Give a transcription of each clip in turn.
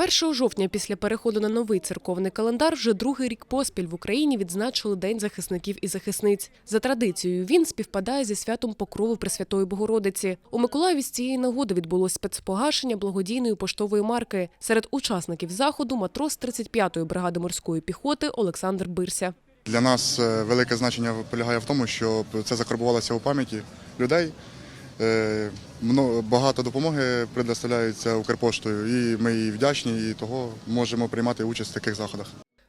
1 жовтня після переходу на новий церковний календар вже другий рік поспіль в Україні відзначили День захисників і захисниць. За традицією він співпадає зі святом Покрови Пресвятої Богородиці. У Миколаєві з цієї нагоди відбулось спецпогашення благодійної поштової марки. Серед учасників заходу матрос 35-ї бригади морської піхоти Олександр Бирся. Для нас е, велике значення полягає в тому, щоб це закарбувалося у пам'яті людей. Е, мно- Багато допомоги предоставляється Укрпоштою, і ми їй вдячні, і того можемо приймати участь в таких заходах.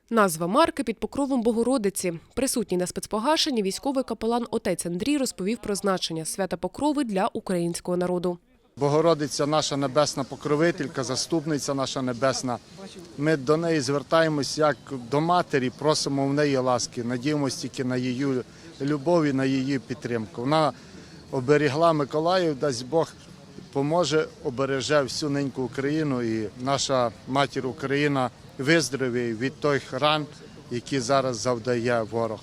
Назва марки під покровом Богородиці. Присутній на спецпогашенні військовий капелан отець Андрій розповів про значення свята Покрови для українського народу. Богородиця наша небесна покровителька, заступниця наша небесна. Ми до неї звертаємось як до матері, просимо в неї ласки, надіємося тільки на її любов і на її підтримку. Вона оберігла Миколаїв, дасть Бог поможе, обереже всю неньку Україну і наша матір Україна виздоровіє від тих ран, які зараз завдає ворог.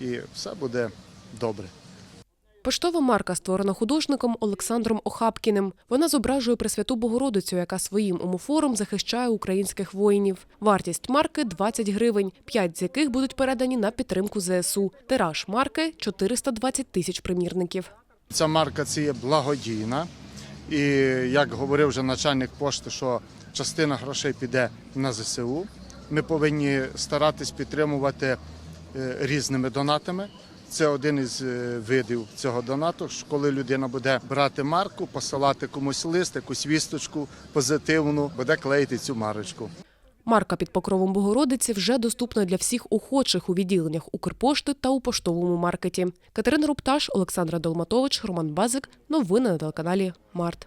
І все буде добре. Поштова марка створена художником Олександром Охапкіним. Вона зображує Пресвяту Богородицю, яка своїм умофором захищає українських воїнів. Вартість марки 20 гривень, 5 з яких будуть передані на підтримку ЗСУ. Тираж марки 420 тисяч примірників. Ця марка це є благодійна. І як говорив вже начальник пошти, що частина грошей піде на ЗСУ. Ми повинні старатись підтримувати е, різними донатами. Це один із е, видів цього донату. Коли людина буде брати марку, посилати комусь лист, якусь вісточку позитивну, буде клеїти цю марочку. Марка під покровом Богородиці вже доступна для всіх охочих у відділеннях Укрпошти та у поштовому маркеті. Катерина Рупташ, Олександра Долматович, Роман Базик. Новини на телеканалі Март.